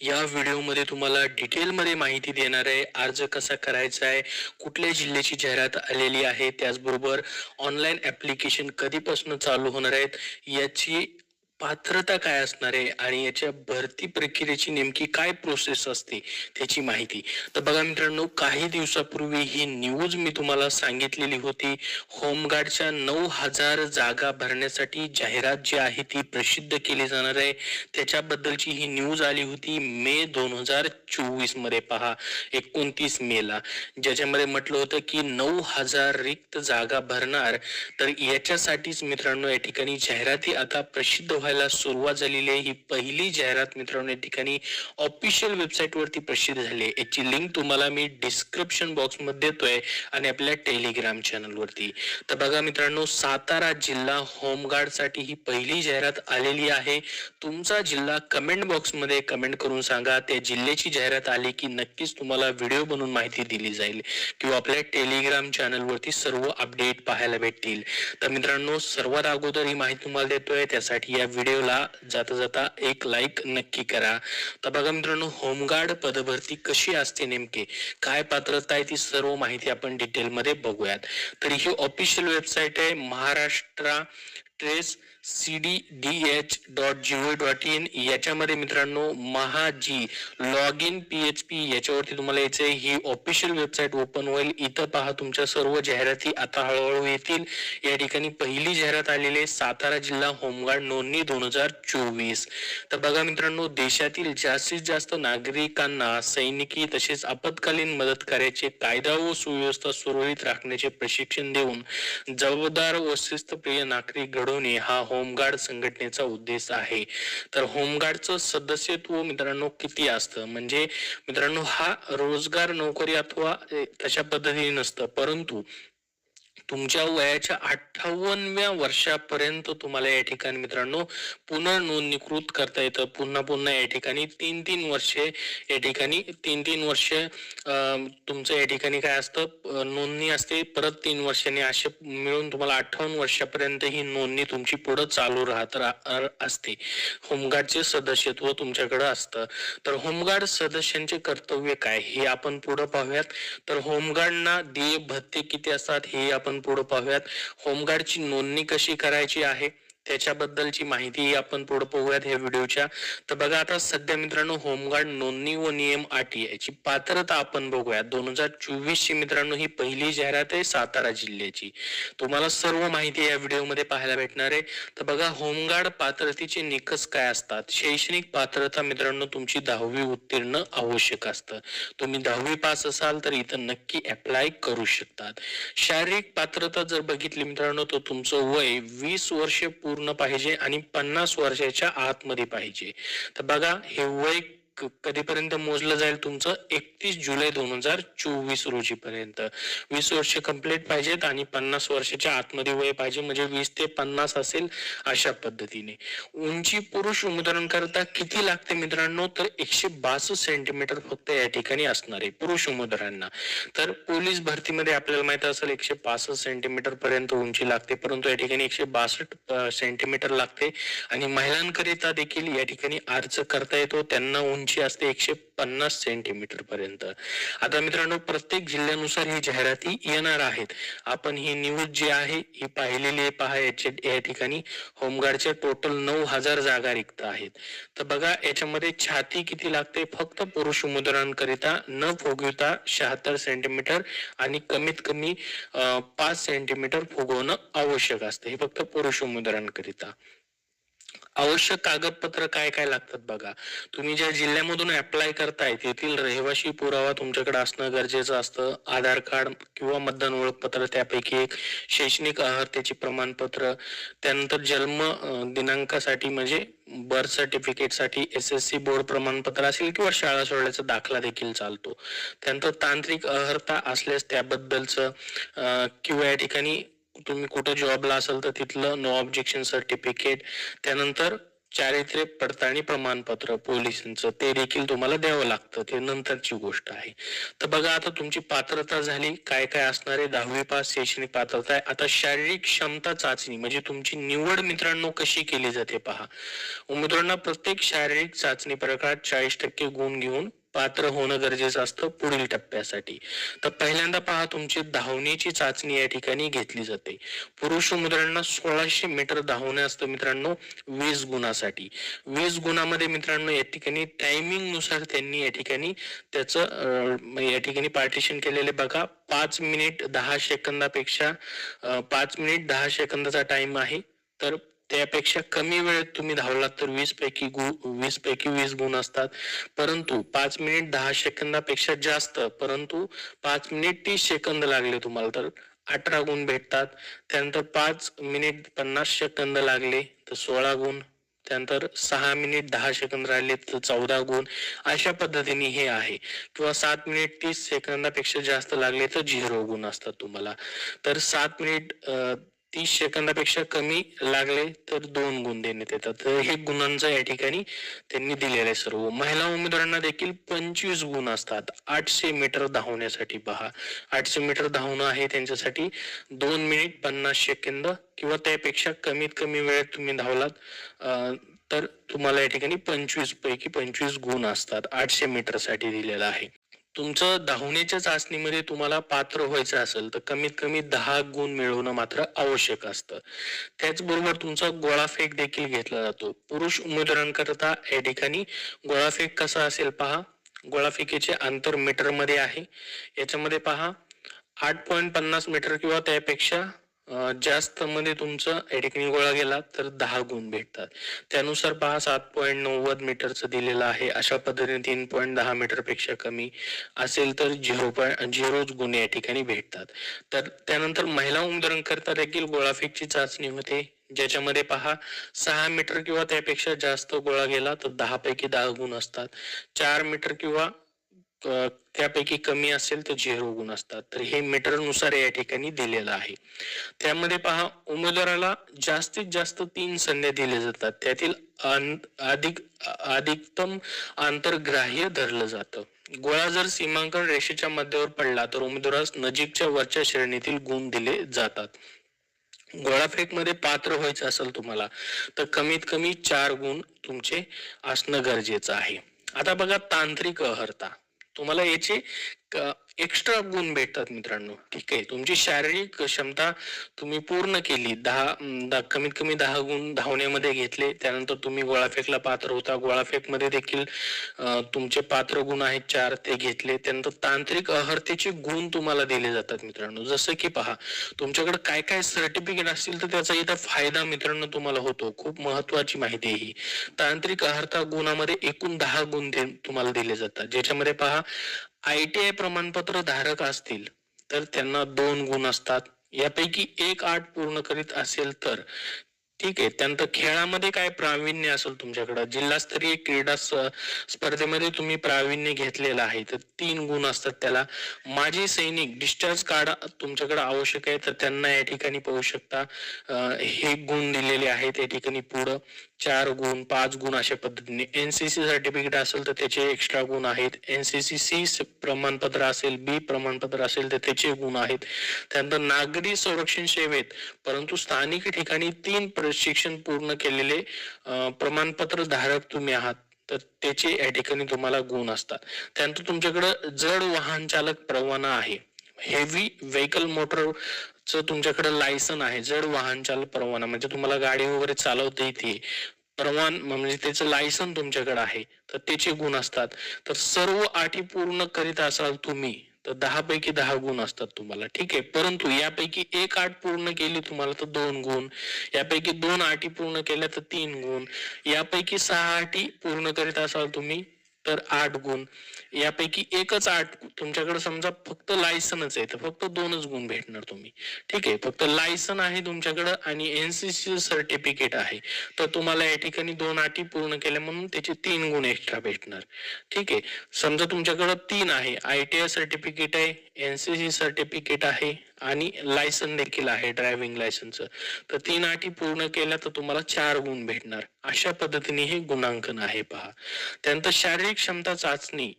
या व्हिडिओमध्ये तुम्हाला डिटेलमध्ये माहिती देणार आहे अर्ज कसा करायचा आहे कुठल्या जिल्ह्याची जाहिरात आलेली आहे त्याचबरोबर ऑनलाईन ॲप्लिकेशन कधीपासून चालू होणार आहेत याची पात्रता काय असणार आहे आणि याच्या भरती प्रक्रियेची नेमकी काय प्रोसेस असते त्याची माहिती. तर बघा मित्रांनो काही दिवसापूर्वी ही न्यूज मी तुम्हाला सांगितलेली होती. होमगार्डच्या नऊ हजार जागा भरण्यासाठी जाहिरात जी आहे ती प्रसिद्ध केली जाणार आहे. त्याच्याबद्दलची ही न्यूज आली होती मे दोन हजार चोवीसमध्ये. पहा एकोणतीस मे ला. ज्याच्यामध्ये म्हटलं होतं की नऊ हजार रिक्त जागा भरणार. तर याच्यासाठीच मित्रांनो या ठिकाणी जाहिराती आता प्रसिद्ध व्हायला सुरुवात झालेली आहे. ही पहिली जाहिरात मित्रांनो या ठिकाणी ऑफिशियल वेबसाईट वरती प्रसिद्ध झाली आहे. याची लिंक तुम्हाला मी डिस्क्रिप्शन बॉक्समध्ये देतोय आणि आपल्या टेलिग्राम चॅनल वरती. तर बघा मित्रांनो सातारा जिल्हा होमगार्डसाठी ही पहिली जाहिरात आलेली आहे. तुमचा जिल्हा कमेंट बॉक्समध्ये कमेंट करून सांगा. त्या जिल्ह्याची जाहिरात आली की नक्कीच तुम्हाला व्हिडिओ बनवून माहिती दिली जाईल किंवा आपल्या टेलिग्राम चॅनल वरती सर्व अपडेट पाहायला भेटतील. तर मित्रांनो सर्वात अगोदर ही माहिती तुम्हाला देतोय. त्यासाठी या व्हिडिओला जाता जाता एक लाईक नक्की करा. तर बघा मित्रांनो होमगार्ड पदभरती कशी असते नेमके? काय पात्रता आहे ती सर्व माहिती आपण डिटेलमध्ये बघूयात. तर ही ऑफिशियल वेबसाईट आहे Maharashtra trace C D D H dot G O dot in याच्यामध्ये मित्रांनो Mahaji log in P H P याच्यावरती तुम्हाला यायचं आहे. ही ऑफिशियल वेबसाईट ओपन होईल. इथं पहा तुमच्या सर्व जाहिराती आता हळूहळू येतील. या ठिकाणी पहिली जाहिरात आलेली आहे सातारा जिल्हा होमगार्ड नोंदणी दोन हजार चोवीस. तर बघा मित्रांनो देशातील जास्तीत जास्त नागरिकांना सैनिकी तसेच आपत्कालीन मदत कार्याचे कायदा व सुव्यवस्था सुरळीत राखण्याचे प्रशिक्षण देऊन जबाबदार व शिस्तप्रिय नागरिक घडवणे हा होमगार्ड संघटनेचा उद्देश आहे. तर होमगार्डचं सदस्यत्व मित्रांनो किती असतं? म्हणजे मित्रांनो हा रोजगार नोकरी अथवा तशा पद्धतीने नसतं. परंतु तुमच्या वयाच्या अठ्ठावन्नव्या वर्षापर्यंत तुम्हाला या ठिकाणी मित्रांनो पुनर्नोंदणीकृत करता येतं. पुन्हा पुन्हा या ठिकाणी तीन तीन वर्षे या ठिकाणी तीन तीन वर्ष तुमचं या ठिकाणी काय असतं? नोंदणी असते. परत तीन वर्षांनी असे मिळून तुम्हाला अठ्ठावन्न वर्षापर्यंत ही नोंदणी तुमची पुढं चालू राहत असते. होमगार्डचे सदस्यत्व तुमच्याकडे असतं. तर होमगार्ड सदस्यांचे कर्तव्य काय? हे आपण पुढे पाहूयात. तर होमगार्डना देय भत्ते किती असतात? हे आपण पुढे पाहूयात. होमगार्डची नोंदणी कशी करायची आहे? त्याच्याबद्दलची माहिती आपण पुढे पाहूयात ह्या व्हिडिओच्या. तर बघा आता सध्या मित्रांनो होमगार्ड नोंदणी व नियम अटी याची पात्रता आपण बघूयात. दोन हजार चोवीस ची मित्रांनो ही पहिली जाहिरात आहे सातारा जिल्ह्याची. तुम्हाला सर्व माहिती या व्हिडिओमध्ये पाहायला भेटणार आहे. तर बघा होमगार्ड पात्रतेचे निकष काय असतात? शैक्षणिक पात्रता मित्रांनो तुमची दहावी उत्तीर्ण आवश्यक असतं. तुम्ही दहावी पास असाल तर इथं नक्की अप्लाय करू शकतात. शारीरिक पात्रता जर बघितली मित्रांनो तर तुमचं वय वीस वर्ष पूर्ण पाहिजे आणि पन्नास वर्षाच्या आतमध्ये पाहिजे. तर बघा हे वय कधीपर्यंत मोजलं जाईल तुमचं? एकतीस जुलै दोन हजार चोवीस रोजी पर्यंत वीस वर्ष कंप्लीट पाहिजेत आणि पन्नास वर्षाच्या आतमध्ये वय पाहिजे म्हणजे वीस ते पन्नास असेल अशा पद्धतीने. उंची पुरुष उमेदवारांकरता करता किती लागते मित्रांनो? तर एकशे बासष्ट सेंटीमीटर फक्त या ठिकाणी असणार आहे पुरुष उमेदवारांना तर पोलीस भरतीमध्ये आपल्याला माहीत असेल एकशे पासष्ट सेंटीमीटर पर्यंत उंची लागते परंतु या ठिकाणी एकशे बासष्ट सेंटीमीटर लागते. आणि महिलांकरिता देखील या ठिकाणी अर्ज करता येतो त्यांना उंची असते एकशे पन्नास सेंटीमीटर पर्यंत. आता मित्रांनो प्रत्येक जिल्ह्यानुसार ही जाहिराती येणार आहेत. आपण ही न्यूज जी आहे ही पाहिलेली आहे पहा याचे या ठिकाणी होमगार्डच्या टोटल नऊ हजार जागा रिक्त आहेत. तर बघा याच्यामध्ये छाती किती लागते? फक्त पुरुष उमेदवारांकरिता न फुगविता शहात्तर सेंटीमीटर आणि कमीत कमी पाच सेंटीमीटर फुगवणं आवश्यक असतं. हे फक्त पुरुष उमेदवारांकरिता आवश्यक कागदपत्र काय काय लागतात बघा. तुम्ही ज्या जिल्ह्यामधून अप्लाय करताय तेथील रहिवासी पुरावा तुमच्याकडे असणं गरजेचं असतं. आधार कार्ड किंवा मतदान ओळखपत्र त्यापैकी एक शैक्षणिक अर्हतेचे प्रमाणपत्र त्यानंतर जन्म दिनांकासाठी म्हणजे बर्थ सर्टिफिकेटसाठी एस एस सी बोर्ड प्रमाणपत्र असेल किंवा शाळा सोडल्याचा दाखला देखील चालतो. त्यानंतर तांत्रिक अर्हता असल्यास त्याबद्दलचं किंवा या ठिकाणी तुम्ही कुठं जॉबला असाल तर तिथलं नो ऑब्जेक्शन सर्टिफिकेट त्यानंतर चारित्र्य पडताळणी प्रमाणपत्र पोलिसांचं ते देखील तुम्हाला द्यावं लागतं. ते नंतरची गोष्ट आहे. तर बघा आता तुमची पात्रता झाली. काय काय असणार आहे? दहावी पास शैक्षणिक पात्रता आहे. आता शारीरिक क्षमता चाचणी म्हणजे तुमची निवड मित्रांनो कशी केली जाते पहा. उमेदवारांना प्रत्येक शारीरिक चाचणी प्रकारात चाळीस टक्के गुण घेऊन पात्र होणं गरजेचं असतं पुढील टप्प्यासाठी. तर पहिल्यांदा पहा तुमची धावण्याची चाचणी या ठिकाणी घेतली जाते. पुरुष मुद्रांना सोळाशे मीटर धावणे असतं मित्रांनो वीस गुणासाठी. वीस गुणामध्ये मित्रांनो या ठिकाणी टायमिंगनुसार त्यांनी या ठिकाणी त्याचं या ठिकाणी पार्टिशन केलेले बघा. पाच मिनिट दहा सेकंदापेक्षा पाच मिनिट दहा सेकंदाचा टाइम आहे. तर त्यापेक्षा कमी वेळेत तुम्ही धावलात तर वीस पैकी गु वीस पैकी वीस गुण असतात. परंतु पाच मिनिट दहा सेकंदापेक्षा जास्त परंतु पाच मिनिट तीस सेकंद लागले तुम्हाला तर अठरा गुण भेटतात. त्यानंतर पाच मिनिट पन्नास सेकंद लागले तर सोळा गुण. त्यानंतर सहा मिनिट दहा सेकंद राहिले तर चौदा गुण. अशा पद्धतीने हे आहे. किंवा सात मिनिट तीस सेकंदापेक्षा जास्त लागले तर झिरो गुण असतात तुम्हाला. तर सात मिनिट तीस सेकंदापेक्षा कमी लागले तर दोन गुण देण्यात येतात. तर हे गुणांचा या ठिकाणी त्यांनी दिलेले आहे सर्व. महिला उमेदवारांना देखील पंचवीस गुण असतात. आठशे मीटर धावण्यासाठी पहा. आठशे मीटर धावणं आहे त्यांच्यासाठी दोन मिनिट पन्नास सेकंद किंवा त्यापेक्षा कमीत कमी वेळेत तुम्ही धावलात तर तुम्हाला या ठिकाणी पंचवीस पैकी पंचवीस गुण असतात. आठशे मीटरसाठी दिलेलं आहे. तुमचं धावण्याच्या चाचणीमध्ये तुम्हाला पात्र व्हायचं असेल तर कमीत कमी दहा गुण मिळवणं मात्र आवश्यक असतं. त्याचबरोबर तुमचा गोळाफेक देखील घेतला जातो. पुरुष उमेदवारांकरता या ठिकाणी गोळाफेक कसा असेल पहा. गोळाफेकीचे अंतर मीटरमध्ये आहे. याच्यामध्ये पहा आठ पॉईंट पन्नास मीटर किंवा त्यापेक्षा जास्त मध्ये तुमचं एडिकनी ठिकाणी गोळा गेला तर दहा गुण भेटतात. त्यानुसार पहा सात पॉईंट नव्वद मीटरचं दिलेलं आहे. अशा पद्धतीने तीन पॉईंट दहा मीटरपेक्षा कमी असेल तर झिरो पॉईंट झिरोच गुण या ठिकाणी भेटतात. तर त्यानंतर महिला उमेदवारांकरता देखील गोळाफेकची चाचणी होते. ज्याच्यामध्ये पहा सहा मीटर किंवा त्यापेक्षा जास्त गोळा गेला तर दहा पैकी दहा गुण असतात. चार मीटर किंवा त्यापैकी कमी असेल तर झिरो गुण असतात. तर हे मीटरनुसार या ठिकाणी दिलेलं आहे. त्यामध्ये पहा उमेदवाराला जास्तीत जास्त तीन संध्या दिले जातात. त्यातील अधिक अधिकतम आंतरग्राह्य धरलं जातं. गोळा जर सीमांकन रेषेच्या मध्यावर पडला तर उमेदवारास नजीकच्या वरच्या श्रेणीतील गुण दिले जातात. गोळाफेकमध्ये पात्र व्हायचं असेल तुम्हाला तर कमीत कमी चार गुण तुमचे असणं गरजेचं आहे. आता बघा तांत्रिक अहर्ता. तुम्हाला याचे एक्स्ट्रा गुण भेटतात मित्रांनो. ठीक आहे. तुमची शारीरिक क्षमता तुम्ही पूर्ण केली. दहा कमीत कमी दहा गुण धावण्यामध्ये घेतले. त्यानंतर तुम्ही गोळाफेकला पात्र होता. गोळाफेकमध्ये देखील तुमचे पात्र गुण आहेत. चार ते घेतले. त्यानंतर तांत्रिक अहर्तेचे गुण तुम्हाला दिले जातात मित्रांनो. जसं की पहा तुमच्याकडे काय काय सर्टिफिकेट असतील तर त्याचा इथं फायदा मित्रांनो तुम्हाला होतो. खूप महत्वाची माहिती ही. तांत्रिक अहर्ता गुणामध्ये एकूण दहा गुण तुम्हाला दिले जातात. ज्याच्यामध्ये पहा आय टी आय प्रमाणपत्र धारक असतील तर त्यांना दोन गुण असतात. यापैकी एक आठ पूर्ण करीत असेल तर. ठीक आहे त्यानंतर खेळामध्ये काय प्रावीण्य असेल तुमच्याकडे? जिल्हास्तरीय क्रीडा स्पर्धेमध्ये तुम्ही प्रावीण्य घेतलेलं आहे तर तीन गुण असतात त्याला. माजी सैनिक डिस्चार्ज कार्ड तुमच्याकडे आवश्यक आहे तर त्यांना या ठिकाणी पाहू शकता. हे गुण दिलेले आहेत या ठिकाणी पुढं. चार गुण पाच गुण अशा पद्धतीने. एनसीसी सर्टिफिकेट असेल तर त्याचे एक्स्ट्रा गुण आहेत. एनसीसी सी प्रमाणपत्र असेल बी प्रमाणपत्र असेल तर त्याचे गुण आहेत. त्यानंतर नागरी संरक्षण सेवेत परंतु स्थानिक ठिकाणी तीन प्रशिक्षण पूर्ण केलेले प्रमाणपत्र धारक तुम्ही आहात. तर त्याचे या ठिकाणी तुम्हाला गुण असतात. त्यानंतर तुमच्याकडे जड वाहन चालक परवाना आहे. हेवी व्हेकल मोटर जर तुमच्याकडे लायसन आहे जड वाहन चालक परवाना म्हणजे तुम्हाला गाडी वगैरे चालवता येते परवान म्हणजे त्याचं लायसन तुमच्याकडे आहे तर त्याचे गुण असतात. तर सर्व अटी पूर्ण करीत असाल तुम्ही तर दहा पैकी दहा गुण असतात तुम्हाला ठीक आहे? परंतु यापैकी एक आठ पूर्ण केली तुम्हाला तर दोन गुण. यापैकी दोन अटी पूर्ण केल्या तर तीन गुण. यापैकी सहा अटी पूर्ण करीत असाल तुम्ही तर आठ गुण. यापैकी एकच आठ तुमच्याकडे समजा फक्त लायसनच आहे तर फक्त दोनच गुण भेटणार तुम्ही. ठीक आहे? फक्त लायसन आहे तुमच्याकडे आणि एनसीसी सर्टिफिकेट आहे. तर तुम्हाला या ठिकाणी दोन अटी पूर्ण केल्या म्हणून त्याचे तीन गुण एक्स्ट्रा भेटणार. ठीक आहे? समजा तुमच्याकडे तीन आहे. आय टी आय सर्टिफिकेट आहे एनसीसी सर्टिफिकेट आहे आणि लायसन देखील आहे ड्रायव्हिंग लायसनचं तर तीन अटी पूर्ण केल्या तर तुम्हाला चार गुण भेटणार. अशा पद्धतीने हे गुणांकन आहे पहा. त्यानंतर शारीरिक क्षमता चाचणी.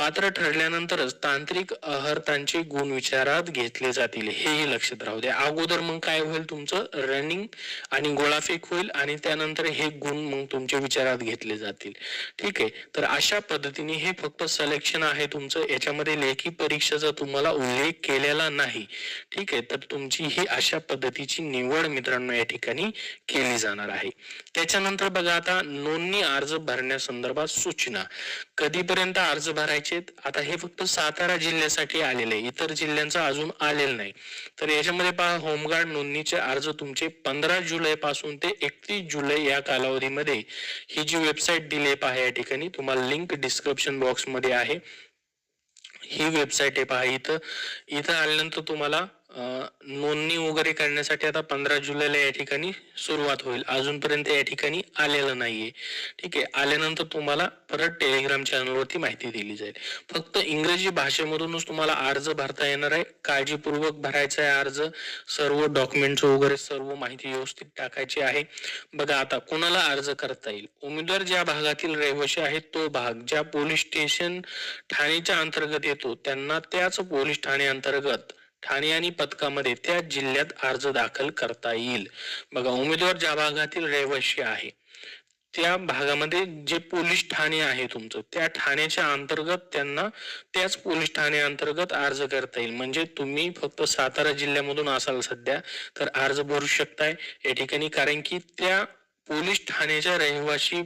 पात्र ठरल्यानंतरच तांत्रिक अहर्तांचे गुण विचारात घेतले जातील हेही लक्षात राहू द्या. अगोदर मग काय होईल तुमचं? रनिंग आणि गोळाफेक होईल आणि त्यानंतर हे गुण मग तुमचे विचारात घेतले जातील. ठीक आहे? तर अशा पद्धतीने हे फक्त सलेक्शन आहे तुमचं. याच्यामध्ये लेखी परीक्षेचा तुम्हाला उल्लेख केलेला नाही. ठीक आहे? तर तुमची ही अशा पद्धतीची निवड मित्रांनो या ठिकाणी केली जाणार आहे. त्याच्यानंतर बघा आता नोंदणी अर्ज भरण्यासंदर्भात सूचना. कधीपर्यंत अर्ज भरायचे आता हे फक्त सातारा जिल्ह्यासाठी आलेले आहे इतर जिल्ह्यांचं अजून आलेलं नाही. तर याच्यामध्ये पहा होमगार्ड नोंदणीचे अर्ज तुमचे पंधरा जुलै पासून ते एकतीस जुलै या कालावधीमध्ये. ही जी वेबसाईट दिली आहे पहा या ठिकाणी तुम्हाला लिंक डिस्क्रिप्शन बॉक्समध्ये आहे. ही वेबसाईट आहे पहा इथं इथं आल्यानंतर तुम्हाला नोंदणी वगैरे करण्यासाठी आता पंधरा जुलैला या ठिकाणी सुरुवात होईल. अजूनपर्यंत या ठिकाणी आलेलं नाहीये. ठीक आहे? आल्यानंतर तुम्हाला परत टेलिग्राम चॅनलवरती माहिती दिली जाईल. फक्त इंग्रजी भाषेमधूनच तुम्हाला अर्ज भरता येणार आहे. काळजीपूर्वक भरायचा आहे अर्ज. सर्व डॉक्युमेंट्स वगैरे सर्व माहिती व्यवस्थित टाकायची आहे. बघा आता कोणाला अर्ज करता येईल? उमेदवार ज्या भागातील रहिवासी आहे तो भाग. ज्या पोलीस स्टेशन ठाणेच्या अंतर्गत येतो त्यांना त्याच पोलीस ठाणे अंतर्गत ठाणे आणि पथकामध्ये त्या जिल्ह्यात अर्ज दाखल करता येईल. बघा उमेदवार ज्या भागातील रहिवासी आहे त्या भागामध्ये जे पोलीस ठाणे आहे तुमचं त्या ठाण्याच्या अंतर्गत त्यांना त्याच पोलीस ठाणे अंतर्गत अर्ज करता येईल. म्हणजे तुम्ही फक्त सातारा जिल्ह्यामधून असाल सध्या तर अर्ज भरू शकताय. या ठिकाणी कारण की त्या पोलीस ठाण्याच्या रहिवाशी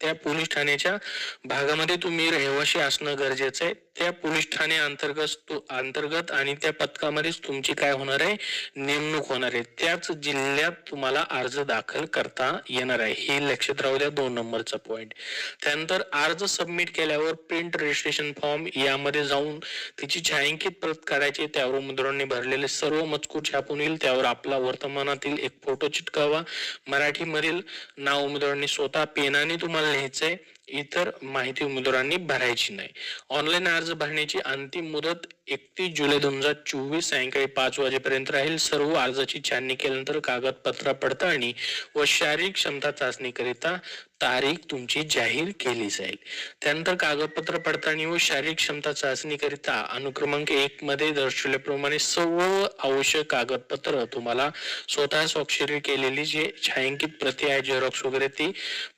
त्या पोलीस ठाण्याच्या भागामध्ये तुम्ही रहिवाशी असणं गरजेचं आहे. त्या पोलीस ठाणे अंतर्गत अंतर्गत आणि त्या पथकामध्येच तुमची काय होणार आहे? नेमणूक होणार आहे. त्याच जिल्ह्यात तुम्हाला अर्ज दाखल करता येणार आहे. हे लक्षात राहू द्या दोन नंबरचा पॉईंट त्यानंतर अर्ज सबमिट केल्यावर प्रिंट रजिस्ट्रेशन फॉर्म यामध्ये जाऊन तिची छायांकित प्रत काढायची त्यावर उमेदवारांनी भरलेले सर्व मजकूर छापून येईल. त्यावर आपला वर्तमानातील एक फोटो चिटकावा. मराठीमधील नाव उमेदवारांनी स्वतः पेनाने तुम्हाला लिहायचंय. इतर माहिती उमेदवारांनी भरायची नाही. ऑनलाईन अर्ज भरण्याची अंतिम मुदत एकतीस जुलै दोन हजार चोवीस सायंकाळी पाच वाजेपर्यंत राहील. सर्व अर्जाची छाननी केल्यानंतर कागदपत्र पडताळणी व शारीरिक क्षमता चाचणीकरिता तारीख तुमची जाहीर केली जाईल. त्यानंतर कागदपत्र पडताळणी व शारीरिक क्षमता चाचणीकरिता अनुक्रमांक एक मध्ये दर्शवल्याप्रमाणे सर्व आवश्यक कागदपत्र तुम्हाला स्वतः स्वाक्षरी केलेली जे छायांकित प्रती आहे झेरॉक्स वगैरे ती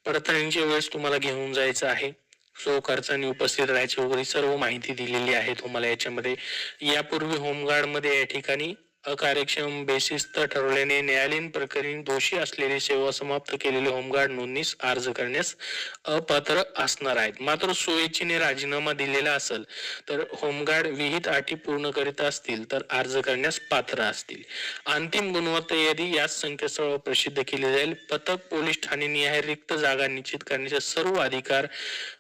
पडताळणीच्या वेळेस तुम्हाला घेऊन जायचं आहे. सो खर्चाने उपस्थित राहायची वगैरे सर्व माहिती दिलेली आहे तुम्हाला याच्यामध्ये. यापूर्वी होमगार्डमध्ये या ठिकाणी अकार्यक्षम बेसिस्त ठरवल्याने न्यायालयीन प्रकरणी दोषी असलेली सेवा समाप्त केलेले होमगार्ड नोंदणीस अर्ज करण्यास अपात्र असणार आहेत. मात्र सोयीचीने राजीनामा दिलेला असेल तर होमगार्ड विहित अटी पूर्ण करीत असतील तर अर्ज करण्यास पात्र असतील. अंतिम गुणवत्ता यादी याच संकेतस्थळावर प्रसिद्ध केली जाईल. पथक पोलीस ठाणे निहाय रिक्त जागा निश्चित करण्याचे सर्व अधिकार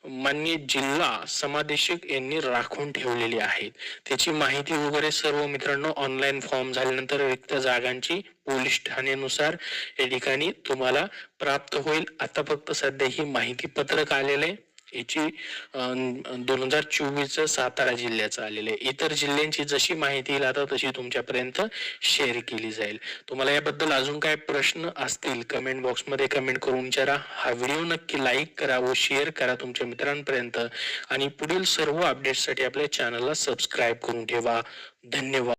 मान्य जिल्हा समादेशक यांनी राखून ठेवलेली आहेत. त्याची माहिती वगैरे सर्व मित्रांनो ऑनलाईन फॉर्म झाल्यानंतर रिक्त जागांची पोलीस ठाण्यानुसार या ठिकाणी तुम्हाला प्राप्त होईल. आता फक्त सध्या ही माहिती पत्रक आलेलं आहे. याची दोन हजार चोवीस सातारा जिल्ह्याचं आलेलं आहे. इतर जिल्ह्यांची जशी माहिती येईल आता तशी तुमच्यापर्यंत शेअर केली जाईल. तुम्हाला याबद्दल अजून काय प्रश्न असतील कमेंट बॉक्समध्ये कमेंट करून विचारा. हा व्हिडिओ नक्की लाईक करा व शेअर करा तुमच्या मित्रांपर्यंत. आणि पुढील सर्व अपडेट्ससाठी आपल्या चॅनलला सबस्क्राईब करून ठेवा. धन्यवाद.